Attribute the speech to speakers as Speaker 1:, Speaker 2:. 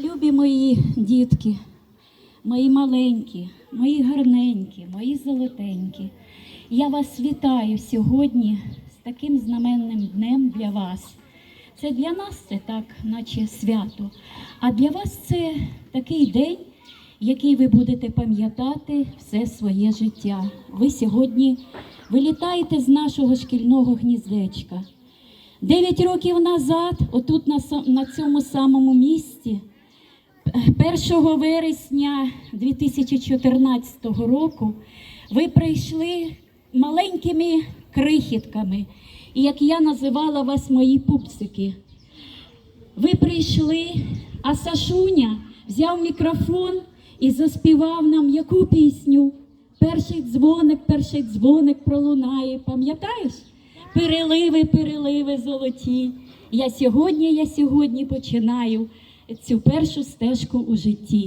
Speaker 1: Любі мої дітки, мої маленькі, мої гарненькі, мої золотенькі. Я вас вітаю сьогодні з таким знаменним днем для вас. Це для нас це так, наче свято, а для вас це такий день який ви будете пам'ятати все своє життя. Ви сьогодні вилітаєте з нашого шкільного гніздечка. Дев'ять років назад, отут на, на цьому самому місці, 1 вересня 2014 року ви прийшли маленькими крихітками, і як я називала вас мої пупсики. Ви прийшли, а Сашуня взяв мікрофон і заспівав нам яку пісню? Перший дзвоник, перший дзвоник пролунає. Пам'ятаєш? Переливи, переливи золоті. Я сьогодні, я сьогодні починаю цю першу стежку у житті.